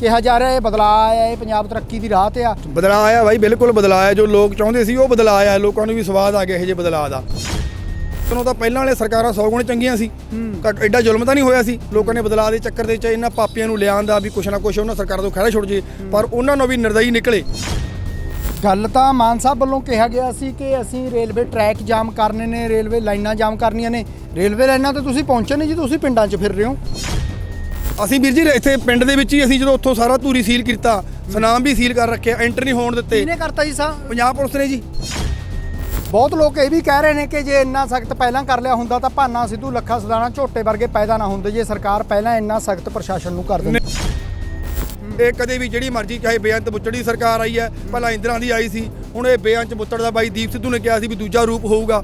ਕਿਹਾ ਜਾ ਰਿਹਾ ਇਹ ਬਦਲਾਅ ਆਇਆ ਇਹ ਪੰਜਾਬ ਤਰੱਕੀ ਦੀ ਰਾਹ ਤੇ ਆ। ਬਦਲਾਅ ਆਇਆ ਬਾਈ ਬਿਲਕੁਲ ਬਦਲਾਅ ਆਇਆ। ਜੋ ਲੋਕ ਚਾਹੁੰਦੇ ਸੀ ਉਹ ਬਦਲਾਅ ਆਇਆ। ਲੋਕਾਂ ਨੂੰ ਵੀ ਸਵਾਦ ਆ ਗਿਆ ਇਹ ਜੇ ਬਦਲਾਅ ਦਾ। ਤਨੋਂ ਤਾਂ ਪਹਿਲਾਂ ਵਾਲੇ ਸਰਕਾਰਾਂ ਸੌ ਗੁਣੇ ਚੰਗੀਆਂ ਸੀ। ਘੱਟ- ਐਡਾ ਜ਼ੁਲਮ ਤਾਂ ਨਹੀਂ ਹੋਇਆ ਸੀ। ਲੋਕਾਂ ਨੇ ਬਦਲਾਅ ਦੇ ਚੱਕਰ ਦੇ ਵਿੱਚ ਇਹਨਾਂ ਪਾਪੀਆਂ ਨੂੰ ਲਿਆਉਣ ਦਾ ਵੀ ਕੁਛ ਨਾ ਕੁਛ ਉਹਨਾਂ ਸਰਕਾਰਾਂ ਤੋਂ ਖਹਿੜਾ ਛੁੱਟ ਜੇ। ਪਰ ਉਹਨਾਂ ਨੂੰ ਵੀ ਨਿਰਦਈ ਨਿਕਲੇ। ਗੱਲ ਤਾਂ ਮਾਨ ਸਾਹਿਬ ਵੱਲੋਂ ਕਿਹਾ ਗਿਆ ਸੀ ਕਿ ਅਸੀਂ ਰੇਲਵੇ ਟਰੈਕ ਜਾਮ ਕਰਨੇ ਨੇ ਰੇਲਵੇ ਲਾਈਨਾਂ ਜਾਮ ਕਰਨੀਆਂ ਨੇ। ਰੇਲਵੇ ਲਾਈਨਾਂ ਤੇ ਤੁਸੀਂ ਪਹੁੰਚੇ ਨਹੀਂ ਜੀ ਤੁਸੀਂ ਪਿੰਡਾਂ 'ਚ ਫਿਰ ਰਹੇ ਹੋ। ਅਸੀਂ ਵੀਰ ਜੀ ਇੱਥੇ ਪਿੰਡ ਦੇ ਵਿੱਚ ਹੀ ਅਸੀਂ ਜਦੋਂ ਉੱਥੋਂ ਸਾਰਾ ਧੂਰੀ ਸੀਲ ਕੀਤਾ ਸਨਾਮ ਵੀ ਸੀਲ ਕਰ ਰੱਖਿਆ ਐਂਟਰ ਨਹੀਂ ਹੋਣ ਦਿੱਤੇ। ਕਿਹਨੇ ਕਰਤਾ ਜੀ ਸਾਹਿਬ ਪੰਜਾਬ ਪੁਲਿਸ ਨੇ ਜੀ। ਬਹੁਤ ਲੋਕ ਇਹ ਵੀ ਕਹਿ ਰਹੇ ਨੇ ਕਿ ਜੇ ਇੰਨਾ ਸਖਤ ਪਹਿਲਾਂ ਕਰ ਲਿਆ ਹੁੰਦਾ ਤਾਂ ਭਾਨਾ ਸਿੱਧੂ ਲੱਖਾ ਸਦਾਣਾ ਝੋਟੇ ਵਰਗੇ ਪੈਦਾ ਨਾ ਹੁੰਦੇ ਜੇ ਸਰਕਾਰ ਪਹਿਲਾਂ ਇੰਨਾ ਸਖਤ ਪ੍ਰਸ਼ਾਸਨ ਨੂੰ ਕਰ ਦਿੰਦੀ। ਇਹ ਕਦੇ ਵੀ ਜਿਹੜੀ ਮਰਜ਼ੀ ਚਾਹੇ ਬੇਅੰਤ ਬੁੱਚੜੀ ਸਰਕਾਰ ਆਈ ਹੈ ਪਹਿਲਾਂ ਇੰਦਰਾ ਦੀ ਆਈ ਸੀ ਹੁਣ ਇਹ ਬੇਅੰਤ ਬੁੱਚੜ ਦਾ ਬਾਈ ਦੀਪ ਸਿੱਧੂ ਨੇ ਕਿਹਾ ਸੀ ਵੀ ਦੂਜਾ ਰੂਪ ਹੋਊਗਾ।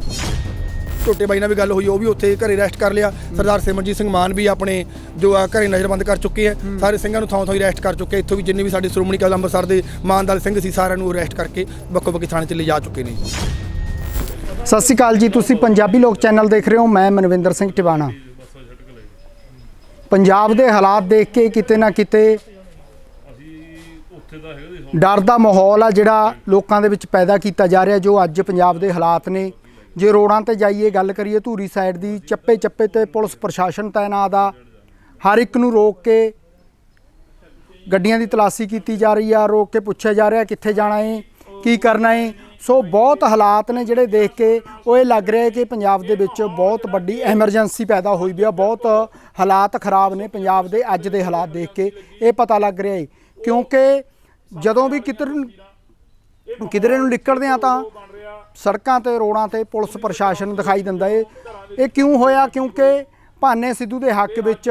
ਛੋਟੇ ਬਾਈ ਨਾਲ ਵੀ ਗੱਲ ਹੋਈ ਉਹ ਵੀ ਉੱਥੇ ਘਰੇ ਰੈਸਟ ਕਰ ਲਿਆ। ਸਰਦਾਰ ਸਿਮਰਜੀਤ ਸਿੰਘ ਮਾਨ ਵੀ ਆਪਣੇ ਜੋ ਆ ਘਰੇ ਨਜ਼ਰਬੰਦ ਕਰ ਚੁੱਕੇ ਆ। ਸਾਰੇ ਸਿੰਘਾਂ ਨੂੰ ਥਾਂ ਥਾਂ ਹੀ ਰੈਸਟ ਕਰ ਚੁੱਕੇ ਇੱਥੋਂ ਵੀ ਜਿੰਨੇ ਵੀ ਸਾਡੇ ਸ਼੍ਰੋਮਣੀ ਅਕਾਲੀ ਅੰਮ੍ਰਿਤਸਰ ਦੇ ਮਾਨਦਾਲ ਸਿੰਘ ਸੀ ਸਾਰਿਆਂ ਨੂੰ ਅਰੈਸਟ ਕਰਕੇ ਬੱਕੋ ਬੱਕੀ ਥਾਣੇ 'ਚ ਲਿਜਾ ਚੁੱਕੇ ਨੇ। ਸਤਿ ਸ਼੍ਰੀ ਅਕਾਲ ਜੀ ਤੁਸੀਂ ਪੰਜਾਬੀ ਲੋਕ ਚੈਨਲ ਦੇਖ ਰਹੇ ਹੋ ਮੈਂ ਮਨਵਿੰਦਰ ਸਿੰਘ ਟਿਵਾਣਾ। ਪੰਜਾਬ ਦੇ ਹਾਲਾਤ ਦੇਖ ਕੇ ਕਿਤੇ ਨਾ ਕਿਤੇ ਡਰ ਦਾ ਮਾਹੌਲ ਆ ਜਿਹੜਾ ਲੋਕਾਂ ਦੇ ਵਿੱਚ ਪੈਦਾ ਕੀਤਾ ਜਾ ਰਿਹਾ ਜੋ ਅੱਜ ਪੰਜਾਬ ਦੇ ਹਾਲਾਤ ਨੇ। ਜੇ ਰੋਡਾਂ ਤੇ ਜਾਈਏ, ਗੱਲ ਕਰੀਏ ਧੂਰੀ ਸਾਈਡ ਦੀ, ਚੱਪੇ ਚੱਪੇ ਤੇ ਪੁਲਿਸ ਪ੍ਰਸ਼ਾਸਨ ਤਾਇਨਾਤ ਆ। ਹਰ ਇੱਕ ਨੂੰ ਰੋਕ ਕੇ ਗੱਡੀਆਂ ਦੀ ਤਲਾਸ਼ੀ ਕੀਤੀ ਜਾ ਰਹੀ ਆ, ਰੋਕ ਕੇ ਪੁੱਛਿਆ ਜਾ ਰਿਹਾ ਕਿੱਥੇ ਜਾਣਾ ਹੈ ਕੀ ਕਰਨਾ ਹੈ ਸੋ ਬਹੁਤ ਹਾਲਾਤ ਨੇ ਜਿਹੜੇ ਦੇਖ ਕੇ ਉਹ ਇਹ ਲੱਗ ਰਿਹਾ ਹੈ ਕਿ ਪੰਜਾਬ ਦੇ ਵਿੱਚ ਬਹੁਤ ਵੱਡੀ ਐਮਰਜੈਂਸੀ ਪੈਦਾ ਹੋਈ ਵੀ ਆ, ਬਹੁਤ ਹਾਲਾਤ ਖਰਾਬ ਨੇ ਪੰਜਾਬ ਦੇ ਅੱਜ ਦੇ ਹਾਲਾਤ ਦੇਖ ਕੇ, ਇਹ ਪਤਾ ਲੱਗ ਰਿਹਾ ਹੈ ਕਿਉਂਕਿ ਜਦੋਂ ਵੀ ਕਿਧਰ ਕਿਧਰੇ ਨੂੰ ਨਿਕਲਦੇ ਆ ਤਾਂ ਸੜਕਾਂ ਤੇ, ਰੋਡਾਂ ਤੇ ਪੁਲਿਸ ਪ੍ਰਸ਼ਾਸਨ ਦਿਖਾਈ ਦਿੰਦਾ ਏ। ਇਹ ਕਿਉਂ ਹੋਇਆ? ਕਿਉਂਕਿ ਭਾਨੇ ਸਿੱਧੂ ਦੇ ਹੱਕ ਵਿੱਚ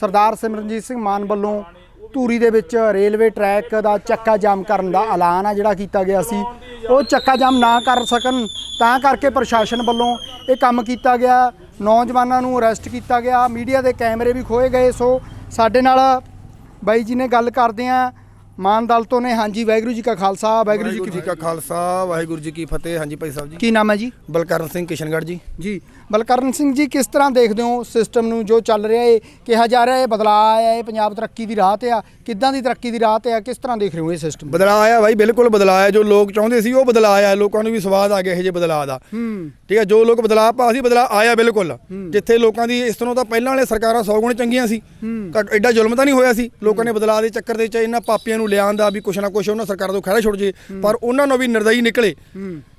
ਸਰਦਾਰ ਸਿਮਰਨਜੀਤ ਸਿੰਘ ਮਾਨ ਵੱਲੋਂ ਧੂਰੀ ਦੇ ਵਿੱਚ ਰੇਲਵੇ ਟਰੈਕ ਦਾ ਚੱਕਾ ਜਾਮ ਕਰਨ ਦਾ ਐਲਾਨ ਆ ਜਿਹੜਾ ਕੀਤਾ ਗਿਆ ਸੀ। ਉਹ ਚੱਕਾ ਜਾਮ ਨਾ ਕਰ ਸਕਣ, ਤਾਂ ਕਰਕੇ ਪ੍ਰਸ਼ਾਸਨ ਵੱਲੋਂ ਇਹ ਕੰਮ ਕੀਤਾ ਗਿਆ। ਨੌਜਵਾਨਾਂ ਨੂੰ ਅਰੈਸਟ ਕੀਤਾ ਗਿਆ। ਮੀਡੀਆ ਦੇ ਕੈਮਰੇ ਵੀ ਖੋਏ ਗਏ। ਸੋ ਸਾਡੇ ਨਾਲ ਬਾਈ ਜੀ ਨੇ ਗੱਲ ਕਰਦੇ ਆ। ਮਾਨ ਦਲ ਤੋਂ ਨੇ। ਹਾਂਜੀ ਵਾਹਿਗੁਰੂ ਜੀ ਕਾ ਖਾਲਸਾ ਵਾਹਿਗੁਰੂ ਜੀ ਕੀ ਜੀ ਕਾ ਖਾਲਸਾ ਵਾਹਿਗੁਰੂ ਜੀ ਕੀ ਫਤਿਹ। ਹਾਂਜੀ ਭਾਈ ਸਾਹਿਬ ਜੀ। ਕੀ ਨਾਮ ਹੈ ਜੀ? ਬਲਕਰਨ ਸਿੰਘ ਕਿਸ਼ਨਗੜ੍ਹ ਜੀ। ਜੀ ਬਲਕਰਨ ਸਿੰਘ ਜੀ ਕਿਸ ਤਰ੍ਹਾਂ ਦੇਖਦੇ ਹੋ ਸਿਸਟਮ ਨੂੰ ਜੋ ਚੱਲ ਰਿਹਾ ਹੈ? ਕਿਹਾ ਜਾ ਰਿਹਾ ਹੈ ਬਦਲਾਅ ਆਇਆ ਹੈ ਪੰਜਾਬ ਤਰੱਕੀ ਦੀ ਰਾਹ ਤੇ ਆ। ਕਿੱਦਾਂ ਦੀ ਤਰੱਕੀ ਦੀ ਰਾਹ ਤੇ ਆ? ਕਿਸ ਤਰ੍ਹਾਂ ਦੇਖ ਰਹੇ ਹੋ ਇਹ ਸਿਸਟਮ ਬਦਲਾਅ ਆਇਆ ਬਾਈ ਬਿਲਕੁਲ ਬਦਲਾਅ ਆਇਆ। ਜੋ ਲੋਕ ਚਾਹੁੰਦੇ ਸੀ ਉਹ ਬਦਲਾਅ ਆਇਆ। ਲੋਕਾਂ ਨੂੰ ਵੀ ਸਵਾਦ ਆ ਗਿਆ ਇਹ ਜੇ ਬਦਲਾਅ ਦਾ। ਹੂੰ। ਠੀਕ ਹੈ ਜੋ ਲੋਕ ਬਦਲਾਅ ਪਾ ਸੀ ਬਦਲਾਅ ਆਇਆ ਬਿਲਕੁਲ। ਜਿੱਥੇ ਲੋਕਾਂ ਦੀ ਇਸ ਤਰ੍ਹਾਂ ਤਾਂ ਪਹਿਲਾਂ ਵਾਲੇ ਸਰਕਾਰਾਂ ਸੌ ਗੁਣੇ ਚੰਗੀਆਂ ਸੀ। ਐਡਾ ਜ਼ੁਲਮ ਤਾਂ ਨਹੀਂ ਹੋਇਆ ਸੀ। ਲੋਕਾਂ ਨੇ ਬਦਲਾਅ ਦੇ ਚੱਕਰ ਦੇ ਵਿੱਚ ਇਹਨਾਂ ਪਾਪੀਆਂ ਨੂੰ ਲਿਆਉਣ ਦਾ ਵੀ ਕੁਛ ਨਾ ਕੁਛ ਉਹਨਾਂ ਸਰਕਾਰਾਂ ਤੋਂ ਖਹਿੜਾ ਛੁੱਟ ਜੇ ਪਰ ਉਹਨਾਂ ਨੂੰ ਵੀ ਨਿਰਦਈ ਨਿਕਲੇ।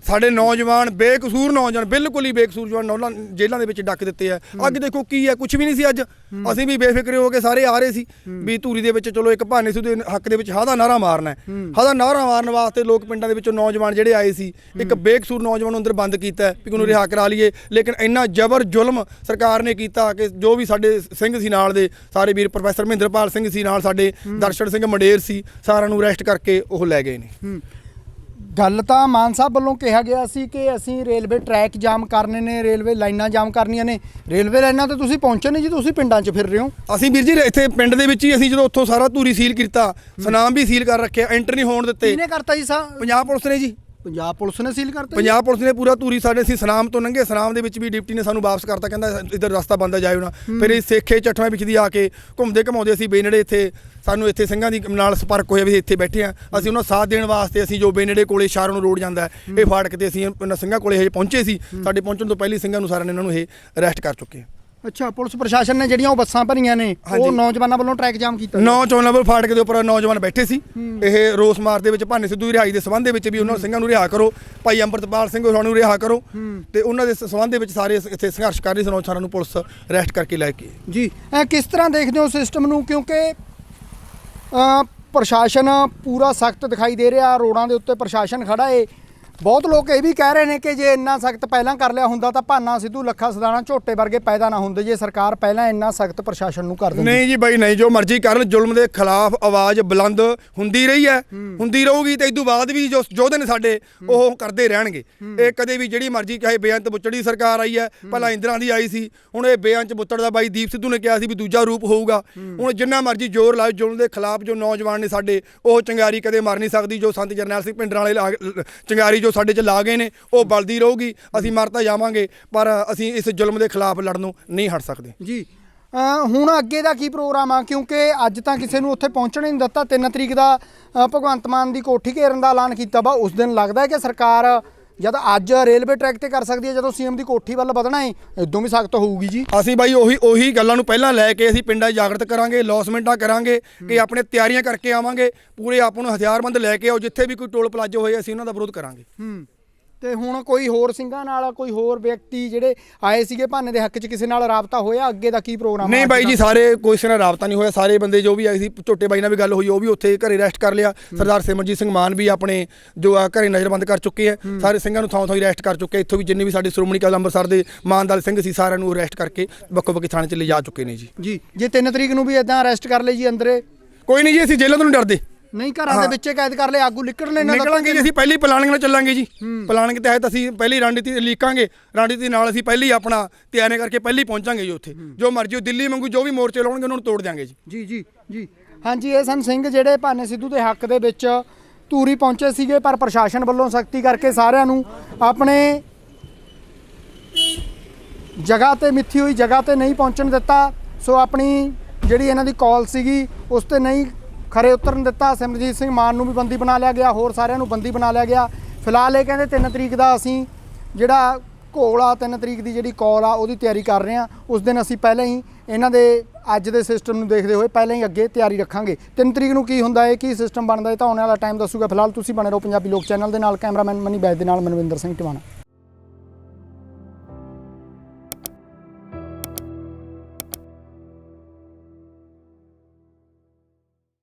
ਸਾਡੇ ਨੌਜਵਾਨ ਬੇਕਸੂਰ ਨੌਜਵਾਨ ਬਿਲਕੁਲ ਹੀ ਬੇਕਸੂਰ ਜਵਾਨ ਜੇਲ੍ਹਾਂ ਦੇ ਵਿੱਚ ਡੱਕ ਦਿੱਤੇ ਆ। ਅੱਗ ਦੇਖੋ ਕੀ ਹੈ ਕੁਝ ਵੀ ਨਹੀਂ ਸੀ ਅੱਜ। ਅਸੀਂ ਵੀ ਬੇਫਿਕਰੇ ਹੋ ਕੇ ਸਾਰੇ ਆ ਰਹੇ ਸੀ ਵੀ ਧੂਰੀ ਦੇ ਵਿੱਚ ਚਲੋ ਇੱਕ ਬਹਾਨੇ ਸੀ ਉਹਦੇ ਹੱਕ ਦੇ ਵਿੱਚ ਹਾਦਾ ਨਾਰਾ ਮਾਰਨਾ ਹੈ। ਹਾਦਾ ਨਾਰਾ ਮਾਰਨ ਵਾਸਤੇ ਲੋਕ ਪਿੰਡਾਂ ਦੇ ਵਿੱਚੋਂ ਨੌਜਵਾਨ ਜਿਹੜੇ ਆਏ ਸੀ ਇੱਕ ਬੇਕਸੂਰ ਨੌਜਵਾਨ ਨੂੰ ਅੰਦਰ ਬੰਦ ਕੀਤਾ ਵੀ ਉਹਨੂੰ ਰਿਹਾ ਕਰਾ ਲਈਏ। ਲੇਕਿਨ ਇੰਨਾ ਜ਼ਬਰ ਜ਼ੁਲਮ ਸਰਕਾਰ ਨੇ ਕੀਤਾ ਕਿ ਜੋ ਵੀ ਸਾਡੇ ਸਿੰਘ ਸੀ ਨਾਲ ਦੇ ਸਾਰੇ ਵੀਰ ਪ੍ਰੋਫੈਸਰ ਮਹਿੰਦਰਪਾਲ ਸਿੰਘ ਸੀ ਨਾਲ ਸਾਡੇ ਦਰਸ਼ਨ ਸਿੰਘ ਮੰਡੇਰ ਸੀ ਸਾਰਿਆਂ ਨੂੰ ਅਰੈਸਟ ਕਰਕੇ ਉਹ ਲੈ ਗਏ ਨੇ। ਗੱਲ ਤਾਂ ਮਾਨ ਸਾਹਿਬ ਵੱਲੋਂ ਕਿਹਾ ਗਿਆ ਸੀ ਕਿ ਅਸੀਂ ਰੇਲਵੇ ਟਰੈਕ ਜਾਮ ਕਰਨੇ ਨੇ ਰੇਲਵੇ ਲਾਈਨਾਂ ਜਾਮ ਕਰਨੀਆਂ ਨੇ। ਰੇਲਵੇ ਲਾਈਨਾਂ ਤੇ ਤੁਸੀਂ ਪਹੁੰਚੇ ਨਹੀਂ ਜੀ ਤੁਸੀਂ ਪਿੰਡਾਂ 'ਚ ਫਿਰ ਰਹੇ ਹੋ। ਅਸੀਂ ਵੀਰ ਜੀ ਇੱਥੇ ਪਿੰਡ ਦੇ ਵਿੱਚ ਹੀ ਅਸੀਂ ਜਦੋਂ ਉੱਥੋਂ ਸਾਰਾ ਧੂਰੀ ਸੀਲ ਕੀਤਾ ਸਨਾਮ ਵੀ ਸੀਲ ਕਰ ਰੱਖਿਆ ਐਂਟਰ ਨਹੀਂ ਹੋਣ ਦਿੱਤੇ। ਕਿਹਨੇ ਕਰਤਾ ਜੀ ਸਾਹਿਬ ਪੰਜਾਬ ਪੁਲਿਸ ਨੇ ਜੀ। ਪੰਜਾਬ ਪੁਲਿਸ ਨੇ ਸੀਲ ਕਰਤਾ? ਪੰਜਾਬ ਪੁਲਿਸ ਨੇ ਪੂਰਾ ਧੂਰੀ ਸਾਡੇ ਅਸੀਂ ਸਨਾਮ ਤੋਂ ਲੰਘੇ ਸਨਾਮ ਦੇ ਵਿੱਚ ਵੀ ਡਿਪਟੀ ਨੇ ਸਾਨੂੰ ਵਾਪਸ ਕਰਤਾ ਕਹਿੰਦਾ ਇਧਰ ਰਸਤਾ ਬੰਦ ਆ ਜਾਇਓ ਨਾ। ਫਿਰ ਇਹ ਸੇਖੇ ਚੱਠਾਂ ਵਿੱਚ ਦੀ ਆ ਕੇ ਘੁੰਮਦੇ ਘਮਾਉਂਦੇ ਅਸੀਂ ਬੇਨੜੇ ਇੱਥੇ ਸਾਨੂੰ ਇੱਥੇ ਸਿੰਘਾਂ ਦੀ ਨਾਲ ਸੰਪਰਕ ਹੋਇਆ ਵੀ ਇੱਥੇ ਬੈਠੇ ਆ। ਅਸੀਂ ਉਹਨਾਂ ਸਾਥ ਦੇਣ ਵਾਸਤੇ ਅਸੀਂ ਜੋ ਬੇਨੜੇ ਕੋਲੇ ਨੂੰ ਰੋਡ ਜਾਂਦਾ ਇਹ ਫਾੜਕ ਤੇ ਅਸੀਂ ਸਿੰਘਾਂ ਕੋਲੇ ਹਜੇ ਪਹੁੰਚੇ ਸੀ। ਸਾਡੇ ਪਹੁੰਚਣ ਤੋਂ ਪਹਿਲੇ ਸਿੰਘਾਂ ਨੂੰ ਸਾਰਿਆਂ ਨੇ ਇਹਨਾਂ ਨੂੰ ਇਹ ਅਰੈਸਟ ਕਰ ਚੁੱਕੇ ਆ। ਅੱਛਾ ਪੁਲਿਸ ਪ੍ਰਸ਼ਾਸਨ ਨੇ ਜਿਹੜੀਆਂ ਉਹ ਬੱਸਾਂ ਭਰੀਆਂ ਨੇ ਉਹ ਹਾਂਜੀ। ਨੌਜਵਾਨਾਂ ਵੱਲੋਂ ਟਰੈਕ ਜਾਮ ਕੀਤਾ ਨੌ ਚੌਨਵਰ ਫਾਟਕ ਦੇ ਉੱਪਰ ਨੌਜਵਾਨ ਬੈਠੇ ਸੀ। ਇਹ ਰੋਸ ਮਾਰ ਦੇ ਵਿੱਚ ਭਾਨੇ ਸਿੱਧੂ ਦੀ ਰਿਹਾਈ ਦੇ ਸਬੰਧ ਦੇ ਵਿੱਚ ਵੀ ਉਹਨਾਂ ਸਿੰਘਾਂ ਨੂੰ ਰਿਹਾ ਕਰੋ। ਭਾਈ ਅੰਮ੍ਰਿਤਪਾਲ ਸਿੰਘ ਹੋਰਾਂ ਨੂੰ ਰਿਹਾ ਕਰੋ। ਤੇ ਉਹਨਾਂ ਦੇ ਸਬੰਧ ਦੇ ਵਿੱਚ ਸਾਰੇ ਇੱਥੇ ਸੰਘਰਸ਼ ਕਰ ਰਹੀ ਸੀ ਨੌਜਵਾਨਾਂ ਨੂੰ ਪੁਲਿਸ ਅਰੈਸਟ ਕਰਕੇ ਲੈ ਕੇ। ਜੀ ਇਹ ਕਿਸ ਤਰ੍ਹਾਂ ਦੇਖਦੇ ਹੋ ਸਿਸਟਮ ਨੂੰ? ਕਿਉਂਕਿ ਅ, ਪ੍ਰਸ਼ਾਸਨ ਪੂਰਾ ਸਖਤ ਦਿਖਾਈ ਦੇ ਰਿਹਾ ਰੋਡਾਂ ਦੇ ਉੱਤੇ ਪ੍ਰਸ਼ਾਸਨ ਖੜਾ ਏ। ਬਹੁਤ ਲੋਕ ਇਹ ਵੀ ਕਹਿ ਰਹੇ ਨੇ ਕਿ ਜੇ ਇੰਨਾ ਸਖਤ ਪਹਿਲਾਂ ਕਰ ਲਿਆ ਹੁੰਦਾ ਤਾਂ ਭਾਨਾ ਸਿੱਧੂ ਲੱਖਾ ਸਦਾਣਾ ਝੋਟੇ ਵਰਗੇ ਪੈਦਾ ਨਾ ਹੁੰਦੇ ਜੇ ਸਰਕਾਰ ਪਹਿਲਾਂ ਇੰਨਾ ਸਖਤ ਪ੍ਰਸ਼ਾਸਨ ਨੂੰ ਕਰ ਦਿੰਦੀ। ਨਹੀਂ ਜੀ ਬਾਈ ਨਹੀਂ ਜੋ ਮਰਜ਼ੀ ਕਰਨ ਜ਼ੁਲਮ ਦੇ ਖਿਲਾਫ ਆਵਾਜ਼ ਬੁਲੰਦ ਹੁੰਦੀ ਰਹੀ ਹੈ ਹੁੰਦੀ ਰਹੂਗੀ ਤੇ ਇਦੋਂ ਬਾਅਦ ਵੀ ਜੋ ਯੋਧੇ ਨੇ ਸਾਡੇ ਉਹ ਕਰਦੇ ਰਹਿਣਗੇ। ਇਹ ਕਦੇ ਵੀ ਜਿਹੜੀ ਮਰਜ਼ੀ ਚਾਹੇ ਬੇਅੰਤ ਬੁੱਚੜੀ ਸਰਕਾਰ ਆਈ ਹੈ ਪਹਿਲਾਂ ਇੰਦਰਾ ਦੀ ਆਈ ਸੀ ਹੁਣ ਇਹ ਬੇਅੰਤ ਬੁੱਤੜ ਦਾ ਬਾਈ ਦੀਪ ਸਿੱਧੂ ਨੇ ਕਿਹਾ ਸੀ ਵੀ ਦੂਜਾ ਰੂਪ ਹੋਊਗਾ। ਹੁਣ ਜਿੰਨਾ ਮਰਜ਼ੀ ਜ਼ੋਰ ਲਾਓ ਜ਼ੁਲਮ ਦੇ ਖਿਲਾਫ ਜੋ ਨੌਜਵਾਨ ਨੇ ਸਾਡੇ ਉਹ ਚੰਗਾਰੀ ਕਦੇ ਮਰ ਨਹੀਂ ਸਕਦੀ ਜੋ ਸੰਤ ਜਰਨੈਲ ਸਿੰਘ ਪਿੰਡਰਾਂ ਵਾਲੇ ਚੰਗਾਰੀ ਜੋ ਸਾਡੇ ਚ ਲਾ ਗਏ ਨੇ, ਉਹ ਬਲਦੀ ਰਹੂਗੀ, ਅਸੀਂ ਮਰ ਤਾਂ ਜਾਵਾਂਗੇ, ਪਰ ਅਸੀਂ ਇਸ ਜ਼ੁਲਮ ਦੇ ਖਿਲਾਫ ਲੜਨੋਂ ਨਹੀਂ ਹਟ ਸਕਦੇ। ਜੀ ਹੁਣ ਅੱਗੇ ਦਾ ਕੀ ਪ੍ਰੋਗਰਾਮ ਆ? ਕਿਉਂਕਿ ਅੱਜ ਤਾਂ ਕਿਸੇ ਨੂੰ ਉੱਥੇ ਪਹੁੰਚਣ ਹੀ ਨਹੀਂ ਦਿੱਤਾ। 3 ਤਰੀਕ ਦਾ ਭਗਵੰਤ ਮਾਨ ਦੀ ਕੋਠੀ ਘੇਰਨ ਦਾ ਐਲਾਨ ਕੀਤਾ। ਵਾ ਉਸ ਦਿਨ ਲੱਗਦਾ ਹੈ ਕਿ ਸਰਕਾਰ ਜਦ ਅੱਜ ਰੇਲਵੇ ਟਰੈਕ ਤੇ ਕਰ ਸਕਦੀ ਹੈ ਜਦੋਂ ਸੀਐਮ ਦੀ ਕੋਠੀ ਵੱਲ ਵਧਣਾ ਹੈ ਇਦੋਂ ਵੀ ਸਖਤ ਹੋਊਗੀ ਜੀ। ਅਸੀਂ ਬਾਈ ਉਹੀ ਉਹੀ ਗੱਲਾਂ ਨੂੰ ਪਹਿਲਾਂ ਲੈ ਕੇ ਅਸੀਂ ਪਿੰਡਾਂ 'ਚ ਜਾਗਰਤ ਕਰਾਂਗੇ ਲੌਸਮੈਂਟਾਂ ਕਰਾਂਗੇ ਕਿ ਆਪਣੇ ਤਿਆਰੀਆਂ ਕਰਕੇ ਆਵਾਂਗੇ ਪੂਰੇ ਆਪ ਨੂੰ ਹਥਿਆਰਬੰਦ ਲੈ ਕੇ ਆਓ ਜਿੱਥੇ ਵੀ ਕੋਈ ਟੋਲ ਪਲਾਜੋ ਹੋਏ ਅਸੀਂ ਉਹਨਾਂ ਦਾ ਵਿਰੋਧ ਕਰਾਂਗੇ। ਹੂੰ। ਤੇ ਹੁਣ ਕੋਈ ਹੋਰ ਸਿੰਘਾਂ ਨਾਲ ਕੋਈ ਹੋਰ ਵਿਅਕਤੀ ਜਿਹੜੇ ਆਏ ਸੀਗੇ ਭਾਨੇ ਦੇ ਹੱਕ 'ਚ ਕਿਸੇ ਨਾਲ ਰਾਬਤਾ ਹੋਇਆ? ਅੱਗੇ ਦਾ ਕੀ ਪ੍ਰੋਗਰਾਮ ਨਹੀਂ ਬਾਈ? ਜੀ ਸਾਰੇ ਕੋਈ ਕਿਸੇ ਨਾਲ ਰਾਬਤਾ ਨਹੀਂ ਹੋਇਆ। ਸਾਰੇ ਬੰਦੇ ਜੋ ਵੀ ਆਏ ਸੀ ਝੋਟੇ ਬਾਈ ਨਾਲ ਵੀ ਗੱਲ ਹੋਈ ਉਹ ਵੀ ਉੱਥੇ ਘਰੇ ਰੈਸਟ ਕਰ ਲਿਆ। ਸਰਦਾਰ ਸਿਮਰਜੀਤ ਸਿੰਘ ਮਾਨ ਵੀ ਆਪਣੇ ਜੋ ਆ ਘਰੇ ਨਜ਼ਰਬੰਦ ਕਰ ਚੁੱਕੇ ਆ। ਸਾਰੇ ਸਿੰਘਾਂ ਨੂੰ ਥਾਂ ਥਾਂ ਹੀ ਰੈਸਟ ਕਰ ਚੁੱਕੇ ਇੱਥੋਂ ਵੀ ਜਿੰਨੇ ਵੀ ਸਾਡੇ ਸ਼੍ਰੋਮਣੀ ਅਕਾਲੀ ਅੰਮ੍ਰਿਤਸਰ ਦੇ ਮਾਨਦਾਲ ਸਿੰਘ ਸੀ ਸਾਰਿਆਂ ਨੂੰ ਅਰੈਸਟ ਕਰਕੇ ਵੱਖੋ ਵੱਖਰੇ ਥਾਣੇ 'ਚ ਲਿਜਾ ਚੁੱਕੇ ਨੇ ਜੀ। ਜੀ ਜੇ 3 ਤਰੀਕ ਨੂੰ ਵੀ ਇਦਾਂ ਅਰੈਸਟ ਕਰ ਲਈ ਜੀ ਅੰਦਰੇ? ਕੋਈ ਨਹੀਂ ਜੀ ਅਸੀਂ ਜੇਲ੍ਹਾਂ ਤੋਂ ਨਹੀਂ ਡਰਦੇ। ਨਹੀਂ ਘਰਾਂ ਦੇ। ਵਿੱਚੇ ਕੈਦ ਕਰ ਲਏ ਆਗੂ ਨਿਕਲਣੇ ਨਾ ਨਿਕਲਾਂਗੇ ਜੀ ਅਸੀਂ ਪਹਿਲੀ ਪਲਾਨਿੰਗ ਨਾਲ ਚੱਲਾਂਗੇ ਜੀ। ਪਲਾਨਿੰਗ ਤਹਿਤ ਅਸੀਂ ਪਹਿਲੀ ਰਣਨੀਤੀ ਲੀਕਾਂਗੇ। ਰਣਨੀਤੀ ਨਾਲ ਅਸੀਂ ਪਹਿਲੀ ਆਪਣਾ ਤਿਆਰੀਆਂ ਕਰਕੇ ਪਹਿਲੀ ਪਹੁੰਚਾਂਗੇ ਜੀ ਉੱਥੇ। ਜੋ ਮਰਜ਼ੀ ਉਹ ਦਿੱਲੀ ਵਾਂਗੂ ਜੋ ਵੀ ਮੋਰਚੇ ਲਾਉਣਗੇ ਉਹਨਾਂ ਨੂੰ ਤੋੜ ਦਿਆਂਗੇ ਜੀ। ਜੀ ਜੀ ਜੀ। ਹਾਂਜੀ ਇਹ ਸਨ ਸਿੰਘ ਜਿਹੜੇ ਭਾਨੇ ਸਿੱਧੂ ਦੇ ਹੱਕ ਦੇ ਵਿੱਚ ਧੂਰੀ ਪਹੁੰਚੇ ਸੀਗੇ ਪਰ ਪ੍ਰਸ਼ਾਸਨ ਵੱਲੋਂ ਸਖਤੀ ਕਰਕੇ ਸਾਰਿਆਂ ਨੂੰ ਆਪਣੇ ਜਗ੍ਹਾ ਤੇ ਮਿੱਥੀ ਹੋਈ ਜਗ੍ਹਾ ਤੇ ਨਹੀਂ ਪਹੁੰਚਣ ਦਿੱਤਾ। ਸੋ ਆਪਣੀ ਜਿਹੜੀ ਇਹਨਾਂ ਦੀ ਕਾਲ ਸੀਗੀ ਉਸ ਤੇ ਨਹੀਂ ਖਰੇ ਉਤਰਨ ਦਿੱਤਾ ਸਿਮਰਜੀਤ ਸਿੰਘ ਮਾਨ ਨੂੰ ਵੀ ਬੰਦੀ ਬਣਾ ਲਿਆ ਗਿਆ, ਹੋਰ ਸਾਰਿਆਂ ਨੂੰ ਬੰਦੀ ਬਣਾ ਲਿਆ ਗਿਆ। ਫਿਲਹਾਲ ਇਹ ਕਹਿੰਦੇ 3 ਤਰੀਕ ਦਾ ਅਸੀਂ ਜਿਹੜਾ ਘੋਲ ਆ 3 ਤਰੀਕ ਦੀ ਜਿਹੜੀ ਕਾਲ ਆ, ਉਹਦੀ ਤਿਆਰੀ ਕਰ ਰਹੇ ਆ। ਉਸ ਦਿਨ ਅਸੀਂ ਪਹਿਲਾਂ ਹੀ ਇਹਨਾਂ ਦੇ ਅੱਜ ਦੇ ਸਿਸਟਮ ਨੂੰ ਦੇਖਦੇ ਹੋਏ ਪਹਿਲਾਂ ਹੀ ਅੱਗੇ ਤਿਆਰੀ ਰੱਖਾਂਗੇ। 3 ਤਰੀਕ ਨੂੰ ਕੀ ਹੁੰਦਾ ਹੈ, ਕੀ ਸਿਸਟਮ ਬਣਦਾ ਹੈ, ਤਾਂ ਆਉਣ ਵਾਲਾ ਟਾਈਮ ਦੱਸੂਗਾ। ਫਿਲਹਾਲ ਤੁਸੀਂ ਬਣੇ ਰਹੋ ਪੰਜਾਬੀ ਲੋਕ ਚੈਨਲ ਦੇ ਨਾਲ, ਕੈਮਰਾਮੈਨ ਮਨੀ ਬੈਜ ਦੇ ਨਾਲ ਮਨਵਿੰਦਰ ਸਿੰਘ ਟਿਵਾਣਾ।